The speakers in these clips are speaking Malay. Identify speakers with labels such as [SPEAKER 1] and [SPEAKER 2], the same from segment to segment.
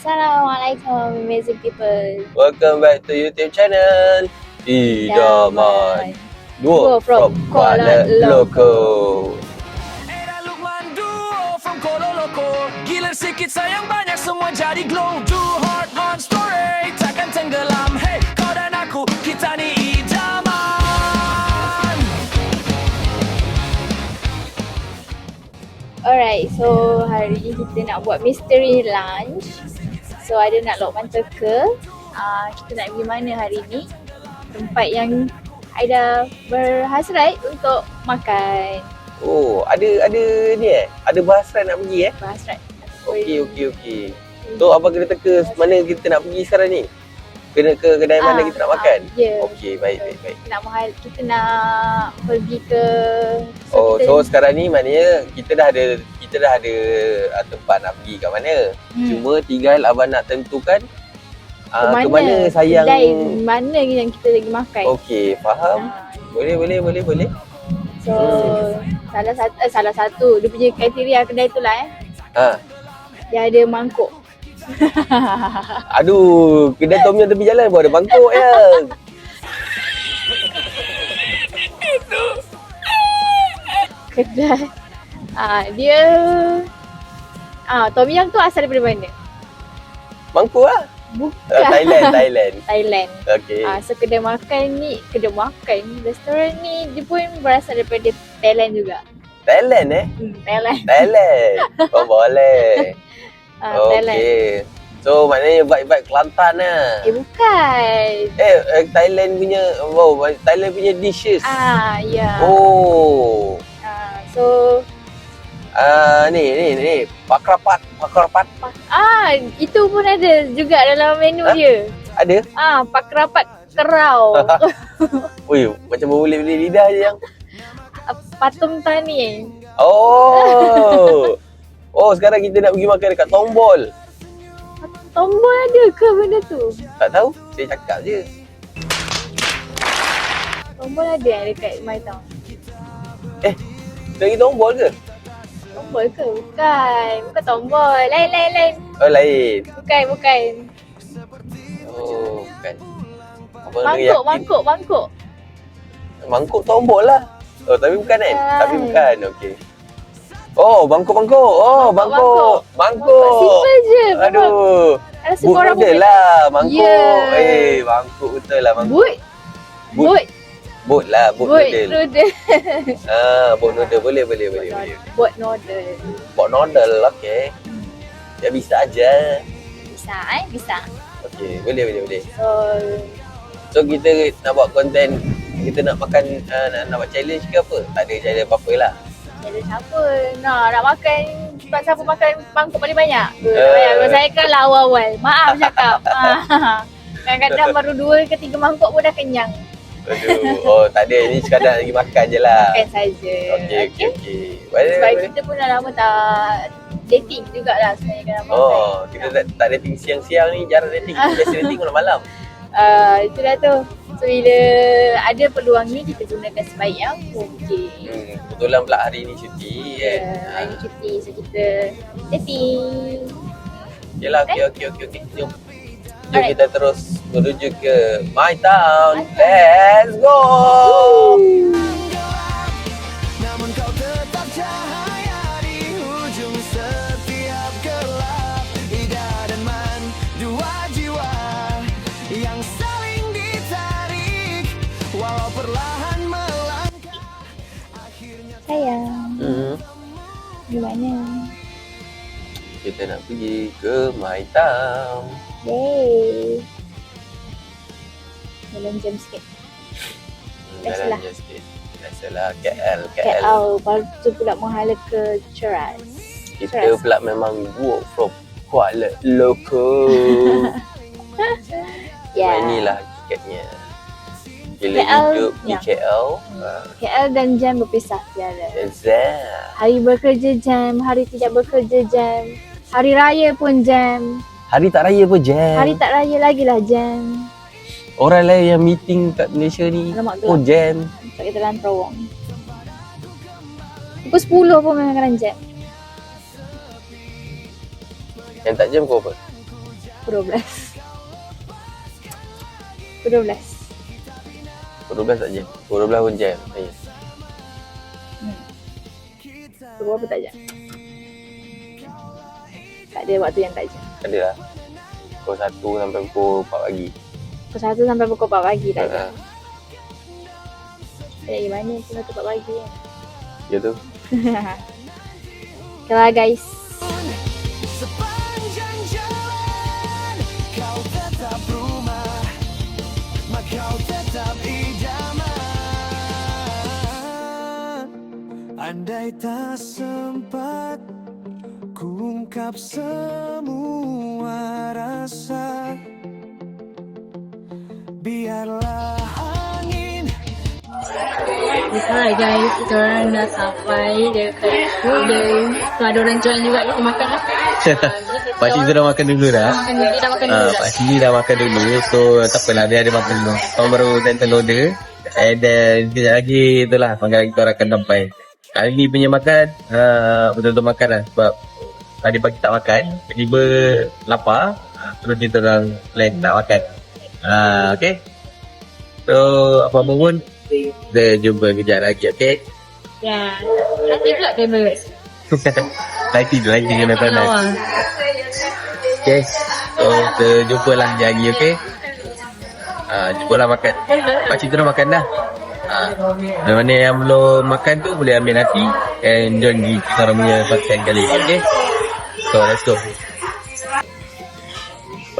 [SPEAKER 1] Assalamualaikum amazing people.
[SPEAKER 2] Welcome back to YouTube channel. Idaman. Dua from Kuala Lumpur.
[SPEAKER 3] Era Lukman Duo from Kolo Loko Gila sikit sayang banyak semua jadi glow. Do heart on story Takkan tenggelam. Hey kau dan aku Kita ni idaman.
[SPEAKER 1] Alright, so hari ni kita nak buat mystery lunch. So ada nak Lokman teka. Uh, kita nak pergi mana hari ni? Tempat yang Aida berhasrat untuk makan.
[SPEAKER 2] Oh ada ada ni eh Ada bahasan nak pergi eh
[SPEAKER 1] Berhasrat.
[SPEAKER 2] Okey okey okey So apa kena teka mana kita nak pergi sekarang ni Kena ke kedai mana
[SPEAKER 1] Ah,
[SPEAKER 2] kita nak
[SPEAKER 1] ah,
[SPEAKER 2] makan
[SPEAKER 1] Ya.
[SPEAKER 2] Okey baik baik baik
[SPEAKER 1] Kita nak mahal, kita nak pergi ke
[SPEAKER 2] Oh
[SPEAKER 1] kita,
[SPEAKER 2] so sekarang ni maknanya kita dah ada kita dah ada uh, tempat nak pergi kat mana
[SPEAKER 1] hmm,
[SPEAKER 2] Cuma tinggal abang nak tentukan uh,
[SPEAKER 1] ke
[SPEAKER 2] ke mana sayang
[SPEAKER 1] kedai mana yang kita lagi makan.
[SPEAKER 2] Okey faham
[SPEAKER 1] Ah,
[SPEAKER 2] Boleh boleh boleh boleh
[SPEAKER 1] So
[SPEAKER 2] Hmm.
[SPEAKER 1] salah satu eh, salah satu dia punya kriteria kedai tu lah eh.
[SPEAKER 2] Ha
[SPEAKER 1] Dia ada mangkuk.
[SPEAKER 2] Aduh, kedai tom yum tepi jalan pun ada bangkok ya.
[SPEAKER 1] kedai. Ah dia ah tom yum tu asal daripada mana?
[SPEAKER 2] Bangkok lah.
[SPEAKER 1] Bukan
[SPEAKER 2] Uh, Thailand, Thailand.
[SPEAKER 1] Thailand.
[SPEAKER 2] Okey.
[SPEAKER 1] Ah so kedai makan ni, kedai makan, restoran ni dia pun berasal daripada Thailand juga.
[SPEAKER 2] Thailand eh?
[SPEAKER 1] Hmm, Thailand.
[SPEAKER 2] Thailand. Oh boleh.
[SPEAKER 1] Ah Thailand.
[SPEAKER 2] Okey. So maknanya vibe-vibe Kelantan lah.
[SPEAKER 1] Eh bukan.
[SPEAKER 2] Eh, eh, Thailand punya, wow, Thailand punya dishes.
[SPEAKER 1] Ah ya.
[SPEAKER 2] Oh.
[SPEAKER 1] Ah so
[SPEAKER 2] Ah ni ni ni pakrapat pakrapat
[SPEAKER 1] ah itu pun ada juga dalam menu
[SPEAKER 2] Ha?
[SPEAKER 1] dia.
[SPEAKER 2] ada
[SPEAKER 1] Ah, pak rapat kerau.
[SPEAKER 2] Ui macam boleh-boleh lidah je yang
[SPEAKER 1] Patung tani.
[SPEAKER 2] Oh Oh sekarang kita nak pergi makan dekat Tombol
[SPEAKER 1] Tombol ada ke benda tu?
[SPEAKER 2] Tak tahu Saya cakap je
[SPEAKER 1] Tombol ada yang dekat my town.
[SPEAKER 2] Lagi tombol ke?
[SPEAKER 1] Tombol ke? Bukan. Bukan tombol. Lain, lain, lain.
[SPEAKER 2] Oh lain
[SPEAKER 1] Bukan, bukan.
[SPEAKER 2] Oh bukan Apa
[SPEAKER 1] Mangkuk, mangkuk, mangkuk.
[SPEAKER 2] Mangkuk tombol lah Oh tapi bukan kan?
[SPEAKER 1] Bukan.
[SPEAKER 2] Tapi bukan okey Oh bangkuk-bangkuk Oh
[SPEAKER 1] Bangkuk,
[SPEAKER 2] bangkuk Bangkuk
[SPEAKER 1] Simple je.
[SPEAKER 2] Aduh
[SPEAKER 1] Rasa
[SPEAKER 2] Boot
[SPEAKER 1] korang
[SPEAKER 2] noodle
[SPEAKER 1] pun-
[SPEAKER 2] lah Mangkuk
[SPEAKER 1] Ya.
[SPEAKER 2] Eh bangkuk betul lah mangkuk
[SPEAKER 1] Boot.
[SPEAKER 2] Boot.
[SPEAKER 1] Boot.
[SPEAKER 2] Boat lah Boat
[SPEAKER 1] Boot
[SPEAKER 2] noodle
[SPEAKER 1] noodle.
[SPEAKER 2] Ah, boat noodle boleh boleh boleh boleh
[SPEAKER 1] Boot noodle.
[SPEAKER 2] Boat noodle okey Ya bisa aja
[SPEAKER 1] Bisa eh? Bisa.
[SPEAKER 2] Okey boleh boleh boleh
[SPEAKER 1] So,
[SPEAKER 2] So kita nak buat konten kita nak makan uh, nak, nak buat challenge ke apa? Tak ada challenge apa-apa lah.
[SPEAKER 1] ada siapa? Nah, nak makan sebab siapa makan mangkuk paling banyak? Uh. Kalau saya kan lah awal-awal. Maaf cakap. Ah, Kadang-kadang baru dua ke tiga mangkuk pun dah kenyang.
[SPEAKER 2] Aduh, oh tak ada ni sekadar lagi makan je lah.
[SPEAKER 1] Makan saja.
[SPEAKER 2] Okey okey okey. Boleh
[SPEAKER 1] Sebab
[SPEAKER 2] boleh.
[SPEAKER 1] kita pun dah lama tak dating jugalah sebenarnya makan.
[SPEAKER 2] Oh, kita tak, tak dating siang-siang ni jarang dating. Kita biasa dating malam-malam.
[SPEAKER 1] Uh, itulah tu. So bila ada peluang ni kita gunakan sebaik yang mungkin.
[SPEAKER 2] Hmm, kebetulan pula hari ni cuti kan.
[SPEAKER 1] Yeah, hari ni cuti so kita dating.
[SPEAKER 2] Yalah okey okey okey okey. Jom. Jom
[SPEAKER 1] Alright.
[SPEAKER 2] kita terus menuju ke My Town.
[SPEAKER 1] My Town.
[SPEAKER 2] Let's go.
[SPEAKER 3] Namun
[SPEAKER 2] Kita nak pergi ke Town.
[SPEAKER 1] Yay. Dalam jam sikit. Biasalah.
[SPEAKER 2] Jalan je sikit. Biasalah KL, KL.
[SPEAKER 1] KL, baru tu pula menghala ke Ceras.
[SPEAKER 2] Kita
[SPEAKER 1] Stress.
[SPEAKER 2] pula memang work from Kuala Lumpur.
[SPEAKER 1] Ya.
[SPEAKER 2] yeah. Inilah tiketnya. Bila
[SPEAKER 1] KL,
[SPEAKER 2] hidup di
[SPEAKER 1] ya.
[SPEAKER 2] KL,
[SPEAKER 1] Hmm.
[SPEAKER 2] uh,
[SPEAKER 1] KL dan jam berpisah tiada. Hari bekerja jam, hari tidak bekerja jam. Hari raya pun jam.
[SPEAKER 2] Hari tak raya pun jam.
[SPEAKER 1] Hari tak raya lagi lah jam.
[SPEAKER 2] Orang lain yang meeting kat Malaysia ni
[SPEAKER 1] Alamak
[SPEAKER 2] oh
[SPEAKER 1] gelap.
[SPEAKER 2] jam.
[SPEAKER 1] Sebab kita terowong. Pukul 10 pun kadang-kadang jam.
[SPEAKER 2] Yang tak jam kau apa?
[SPEAKER 1] Pukul 12. Pukul 12.
[SPEAKER 2] Pukul 12 tak. Pukul 12 pun jam. Eh.
[SPEAKER 1] Pukul berapa tak jam? Tak ada waktu yang tak jam.
[SPEAKER 2] Ada lah. Pukul 1 sampai pukul 4 pagi.
[SPEAKER 1] Pukul 1 sampai pukul 4 pagi tak jam.
[SPEAKER 2] Ha,
[SPEAKER 1] Saya mana pukul 1 4 pagi kan?
[SPEAKER 2] Ya tu.
[SPEAKER 1] Okay lah guys.
[SPEAKER 3] Sepanjang jalan Kau tetap rumah Mak kau tetap idaman Andai tak sempat Ku ungkap semua rasa Biarlah angin
[SPEAKER 4] Alright guys, kita orang dah sampai dekat Golden. So ada orang jual juga kita makan lah.
[SPEAKER 5] Pakcik tu dah makan dulu dah.
[SPEAKER 4] Makan dulu, dia dah makan dulu
[SPEAKER 5] Ah,
[SPEAKER 4] dah.
[SPEAKER 5] Pakcik ni dah makan dulu. So tak apalah dia ada makan dulu. Orang baru tenten order. And then kejap lagi itulah panggilan kita orang akan sampai. Kali ni punya makan uh, betul-betul makan lah sebab tadi pagi tak makan. Tiba lapar. Terus kita orang plan nak makan. Ah, okay. So apa-apa pun kita jumpa kejap lagi okay.
[SPEAKER 4] Ya. Hati pula kamera.
[SPEAKER 5] Lagi tu lagi kena panas. Okay. So, kita jumpa lah lagi, okay? Ah, jumpa lah makan. Pakcik tu dah makan dah. Ah, yang mana yang belum makan tu boleh ambil nanti. And join di kita punya kali, okay? So, let's go.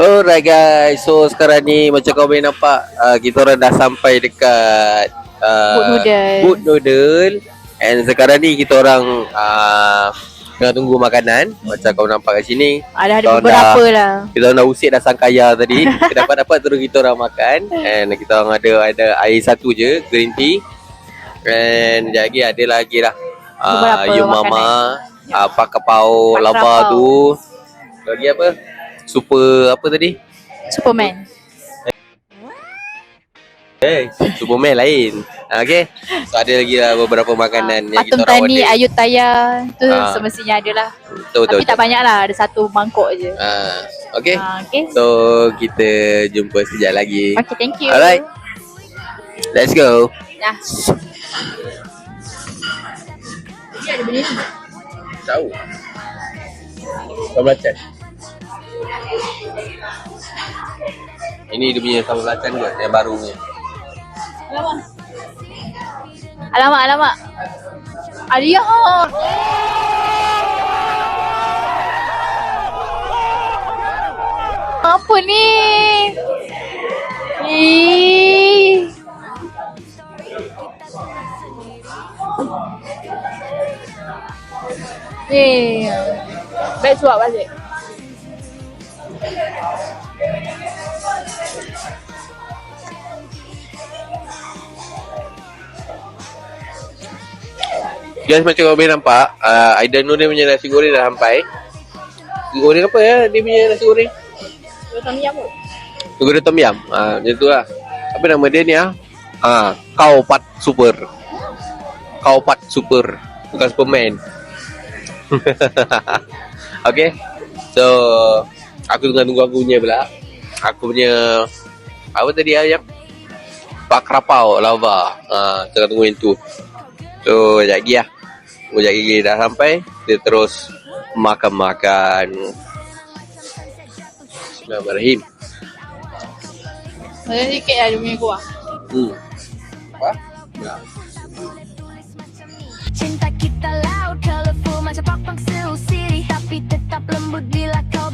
[SPEAKER 2] Alright guys, so sekarang ni macam kau boleh nampak uh, kita orang dah sampai dekat uh,
[SPEAKER 1] Boat Noodle.
[SPEAKER 2] Boat Noodle and sekarang ni kita orang uh, tengah tunggu makanan macam kau nampak kat sini.
[SPEAKER 1] Ada ada
[SPEAKER 2] Kau
[SPEAKER 1] beberapa
[SPEAKER 2] dah-
[SPEAKER 1] lah.
[SPEAKER 2] Kita orang dah usik dah sangkaya tadi. Kita dapat-dapat terus kita orang makan and kita orang ada ada air satu je, green tea. And sekejap lagi ada lagi lah. Uh,
[SPEAKER 1] Beberapa
[SPEAKER 2] uh, pak kapau,
[SPEAKER 1] Pak
[SPEAKER 2] lava tu. Lagi apa? Super apa tadi?
[SPEAKER 1] Superman.
[SPEAKER 2] Eh, Superman lain. Ah, Okay. So ada lagi lah beberapa makanan yang kita
[SPEAKER 1] Patung
[SPEAKER 2] orang
[SPEAKER 1] tani, ayut taya tu
[SPEAKER 2] Ah.
[SPEAKER 1] semestinya ada lah.
[SPEAKER 2] Betul betul.
[SPEAKER 1] Tapi tak banyak lah, ada satu mangkuk je.
[SPEAKER 2] Ah, okay.
[SPEAKER 1] Ah, okay.
[SPEAKER 2] So kita jumpa sekejap lagi.
[SPEAKER 1] Okay, thank you.
[SPEAKER 2] Alright. Let's go.
[SPEAKER 1] Dah. Dia ada beli ni.
[SPEAKER 2] Tahu. Sambal belacan. Ini dia punya sambal belacan kot yang barunya.
[SPEAKER 1] Alamak, alamak. Alia. Apa ni? Ih. Baik suap balik.
[SPEAKER 2] Guys macam kau boleh nampak, uh, Aidan Nur dia punya nasi goreng dah sampai. Nasi goreng apa ya dia punya nasi goreng?
[SPEAKER 1] Tom yam pun.
[SPEAKER 2] Goreng tom yam. Ah, macam tu lah. Apa nama dia ni ah? Ah, Kau Pat Super. Kau Pat Super. Bukan Superman. okay. So, aku tengah tunggu aku punya pula. Aku punya apa tadi ayam? Pak Krapau lava. Ah, tengah tunggu yang tu. So, sekejap lagi lah. Sekejap lagi dah sampai. Kita terus makan-makan. Bismillahirrahmanirrahim.
[SPEAKER 1] Ada sikit lah dia punya kuah.
[SPEAKER 2] Hmm. Apa? Ya.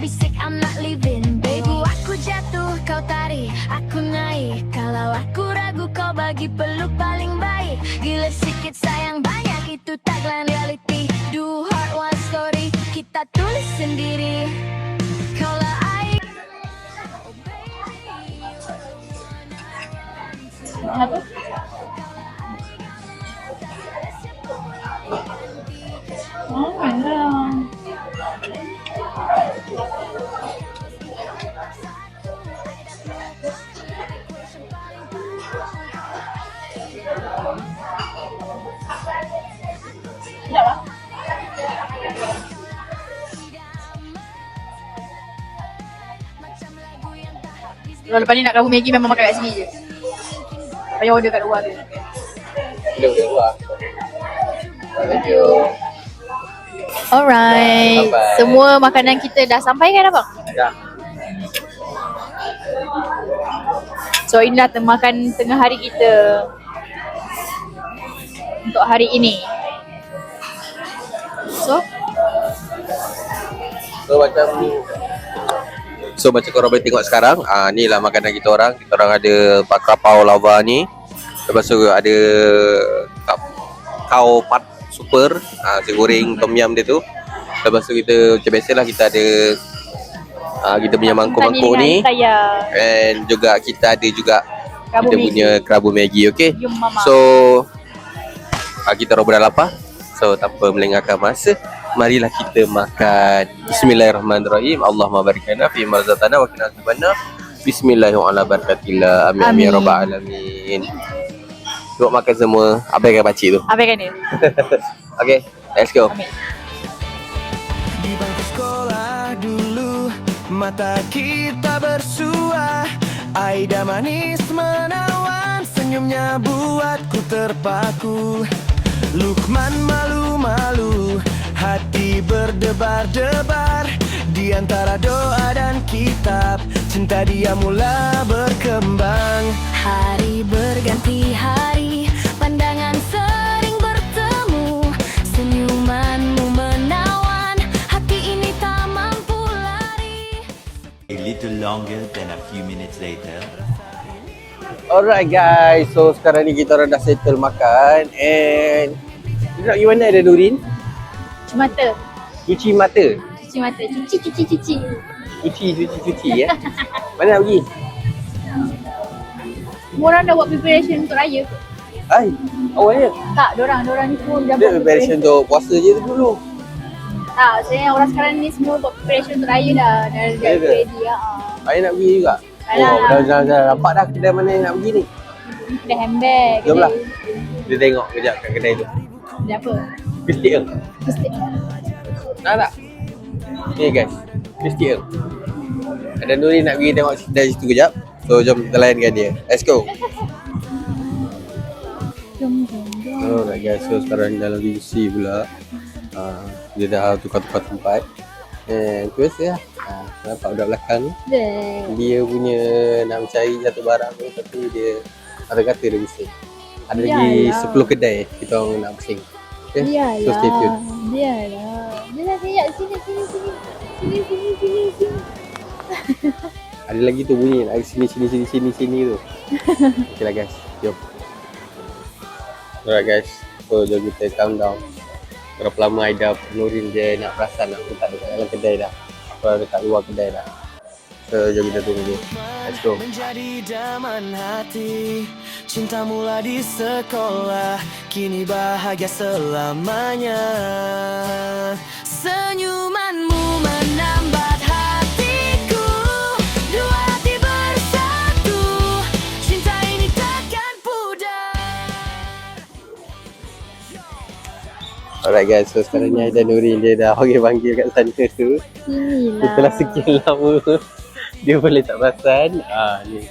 [SPEAKER 6] Bisik I'm not leaving Baby. Aku jatuh, kau tarik, aku naik. Kalau aku ragu kau bagi peluk paling baik. Gila sikit sayang banyak itu tagline reality. Do heart one story, kita tulis sendiri. Kalau air.
[SPEAKER 1] Apa? Kalau lepas ni nak kamu Maggi memang makan kat sini je. Payah order kat luar tu.
[SPEAKER 2] Kita boleh keluar. Thank you.
[SPEAKER 1] Alright.
[SPEAKER 2] Sampai.
[SPEAKER 1] Semua makanan kita dah sampai kan abang?
[SPEAKER 2] Dah.
[SPEAKER 1] So inilah makan tengah hari kita untuk hari ini. So,
[SPEAKER 2] So macam So macam korang boleh tengok sekarang ah ni lah makanan kita orang. Kita orang ada pak krapau lava ni. Lepas tu ada kau pat super ah nasi goreng tom yum dia tu. Lepas tu kita macam biasalah kita ada ah kita punya mangkuk-mangkuk ni
[SPEAKER 1] Saya
[SPEAKER 2] and juga kita ada juga
[SPEAKER 1] Kerabu
[SPEAKER 2] kita
[SPEAKER 1] Maggi.
[SPEAKER 2] punya kerabu Maggi okey.
[SPEAKER 1] Mama.
[SPEAKER 2] So ah, kita orang dah lapar. So tanpa melengahkan masa, marilah kita makan. Bismillahirrahmanirrahim. Allahumma barik lana fi ma razaqtana wa qina adzabannar. Bismillahirrahmanirrahim. Amin amin ya
[SPEAKER 1] Amin.
[SPEAKER 2] rabbal alamin. Tengok makan semua. Abaikan pakcik tu.
[SPEAKER 1] Abaikan dia.
[SPEAKER 2] Okay, let's go.
[SPEAKER 1] Amin.
[SPEAKER 3] Di bangku sekolah dulu Mata kita bersua Aida manis menawan Senyumnya buatku terpaku Lukman malu-malu Hati berdebar-debar Di antara doa dan kitab. Cinta dia mula berkembang.
[SPEAKER 6] Hari berganti hari Pandangan sering bertemu. Senyumanmu menawan Hati ini tak mampu lari.
[SPEAKER 7] A little longer than a few minutes later.
[SPEAKER 2] Alright guys, so sekarang ni kita orang dah settle makan and Kita nak pergi mana ada Nurin?
[SPEAKER 1] Cuci mata.
[SPEAKER 2] Cuci mata.
[SPEAKER 1] Cuci mata. Cuci, cuci, cuci.
[SPEAKER 2] Cuci, cuci, cuci ya. Mana nak pergi?
[SPEAKER 1] Semua orang dah buat preparation untuk raya ke?
[SPEAKER 2] Ai, awalnya.
[SPEAKER 1] Tak, dorang, dorang ni semua dah
[SPEAKER 2] Dia
[SPEAKER 1] buat
[SPEAKER 2] preparation untuk puasa je tu dulu.
[SPEAKER 1] Tak, saya orang sekarang ni semua buat preparation untuk raya dah. Dah, dah
[SPEAKER 2] Ya
[SPEAKER 1] ready lah.
[SPEAKER 2] Saya nak pergi juga. Oh, dah, dah, dah, nampak dah kedai mana yang nak pergi ni.
[SPEAKER 1] Dah handbag.
[SPEAKER 2] Jom lah.
[SPEAKER 1] kedai.
[SPEAKER 2] Dia tengok kejap kat kedai tu.
[SPEAKER 1] Dah apa?
[SPEAKER 2] Bistik ke?
[SPEAKER 1] Mesti.
[SPEAKER 2] Nak tak? Ni guys, bistik ke? Ada Nuri nak pergi tengok kedai situ kejap. So jom kita layankan dia. Let's go.
[SPEAKER 1] Jom, jom, jom.
[SPEAKER 2] Alright guys, so sekarang ni dalam DC pula. Uh, dia dah tukar-tukar tempat. And tu biasa lah. Uh, nampak budak belakang ni.
[SPEAKER 1] Dah.
[SPEAKER 2] dia punya nak mencari satu barang tu tapi dia ada kata dia bising. Ada lagi
[SPEAKER 1] Yalah.
[SPEAKER 2] 10 kedai kita orang nak bising. Okay? So stay tune.
[SPEAKER 1] Biarlah. Biarlah. Biarlah saya sini, sini, sini. Sini, sini, sini, sini.
[SPEAKER 2] Ada lagi tu bunyi nak sini sini sini sini sini tu. okay lah guys. Jom. Alright guys. So jom kita calm down. Berapa lama Aida Nurin dia nak perasan aku tak dekat dalam kedai dah. Aku dah dekat luar kedai dah. So jom kita tunggu. Let's go.
[SPEAKER 3] Menjadi daman hati Cinta mula di sekolah Kini bahagia selamanya
[SPEAKER 6] Senyumanmu menambat hatiku Dua hati bersatu Cinta ini takkan pudar
[SPEAKER 2] Alright guys. So sekarang ni Aida Nurin dia dah panggil-panggil kat sana tu. Setelah sekian lama dia boleh tak perasan. Ah ni.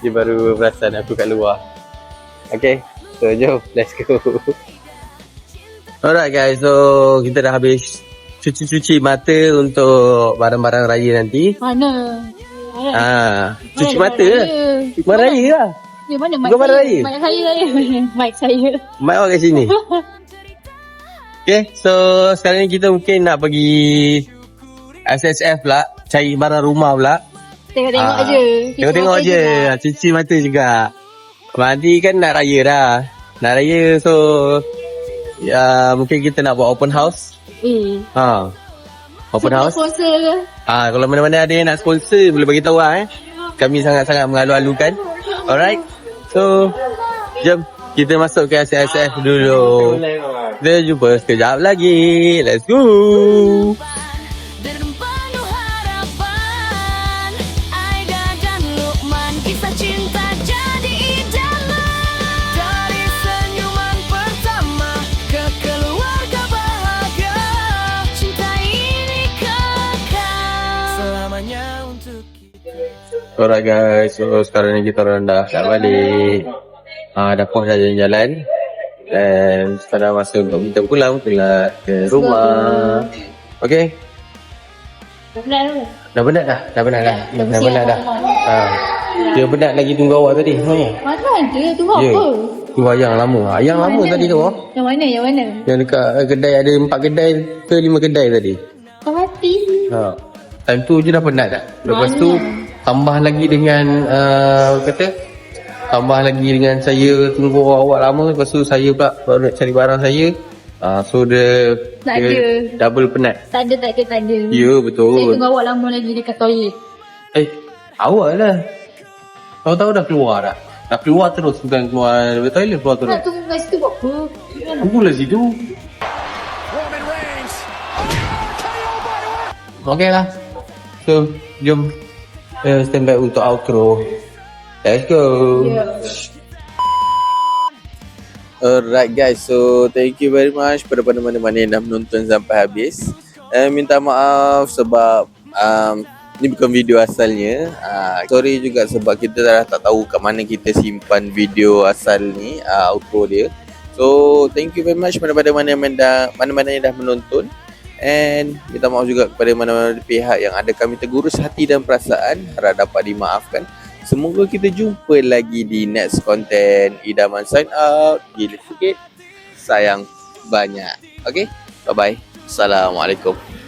[SPEAKER 2] Dia baru perasan aku kat luar. Okay. So jom let's go. Alright guys, so kita dah habis cuci-cuci mata untuk barang-barang raya nanti.
[SPEAKER 1] Mana?
[SPEAKER 2] Ah, cuci
[SPEAKER 1] Mana
[SPEAKER 2] mata
[SPEAKER 1] raya?
[SPEAKER 2] lah. Mana raya lah.
[SPEAKER 1] Dia mana mic
[SPEAKER 2] Bukan
[SPEAKER 1] saya? Mic saya saya. mic saya.
[SPEAKER 2] Mat awak kat sini. Okay, so sekarang ni kita mungkin nak pergi SSF pula. Cari barang rumah pula.
[SPEAKER 1] Tengok-tengok
[SPEAKER 2] Ah,
[SPEAKER 1] je.
[SPEAKER 2] Tengok-tengok je.
[SPEAKER 1] lah.
[SPEAKER 2] Cuci mata juga. Nanti kan nak raya dah. Nak raya so ya mungkin kita nak buat open house.
[SPEAKER 1] Eh.
[SPEAKER 2] Ha. Open house.
[SPEAKER 1] Sponsor ke?
[SPEAKER 2] Ah kalau mana-mana ada yang nak sponsor boleh bagi tahu ah eh. Kami sangat-sangat mengalu-alukan. Alright. So jom kita masuk ke SSF dulu. Kita jumpa sekejap lagi. Let's go.
[SPEAKER 5] Alright guys, so sekarang ni kita orang dah dah balik. Ah dah puas dah jalan-jalan. Dan sekarang masa untuk kita pulang pula ke rumah. Okay?
[SPEAKER 4] Dah penat tu.
[SPEAKER 5] Dah penat dah? Dah penat dah? Dah penat dah? Ha. Dia penat lagi tunggu awak tadi.
[SPEAKER 4] Mana ada tu
[SPEAKER 5] Ya.
[SPEAKER 4] apa?
[SPEAKER 5] Tu ayang lama. Ayang lama
[SPEAKER 4] Mana?
[SPEAKER 5] tadi tu. oh.
[SPEAKER 4] Yang mana? Yang mana?
[SPEAKER 5] Yang dekat eh, kedai ada empat kedai ke lima kedai tadi.
[SPEAKER 4] Kau mati.
[SPEAKER 5] Ha. Time tu je dah penat dah. Lepas
[SPEAKER 4] Mana?
[SPEAKER 5] tu tambah lagi dengan uh, kata tambah lagi dengan saya tunggu awak lama lepas tu saya pula baru nak cari barang saya. Uh, so dia,
[SPEAKER 4] Tak
[SPEAKER 5] dia
[SPEAKER 4] ada.
[SPEAKER 5] double penat.
[SPEAKER 4] Tak ada, tak ada, tak ada.
[SPEAKER 5] Ya
[SPEAKER 4] Saya
[SPEAKER 5] betul.
[SPEAKER 4] tunggu awak lama lagi dekat toilet.
[SPEAKER 5] Eh, awak lah. Kau tahu dah keluar dah. Dah keluar terus bukan keluar dari toilet keluar terus.
[SPEAKER 4] Nak tunggu kat situ buat apa?
[SPEAKER 5] Tunggulah situ.
[SPEAKER 3] Roman Reigns.
[SPEAKER 5] Okay lah. So, jom uh, stand by untuk outro. Let's go.
[SPEAKER 2] Alright guys, so thank you very much pada mana-mana yang dah menonton sampai habis. Eh, minta maaf sebab um, ni bukan video asalnya. Uh, sorry juga sebab kita dah tak tahu kat mana kita simpan video asal ni, uh, outro dia. So thank you very much pada mana yang dah mana-mana yang dah menonton. And minta maaf juga kepada mana-mana pihak yang ada kami tergurus hati dan perasaan harap dapat dimaafkan. Semoga kita jumpa lagi di next content. Idaman sign out. Gila sikit. Sayang banyak. Okay? Bye-bye. Assalamualaikum.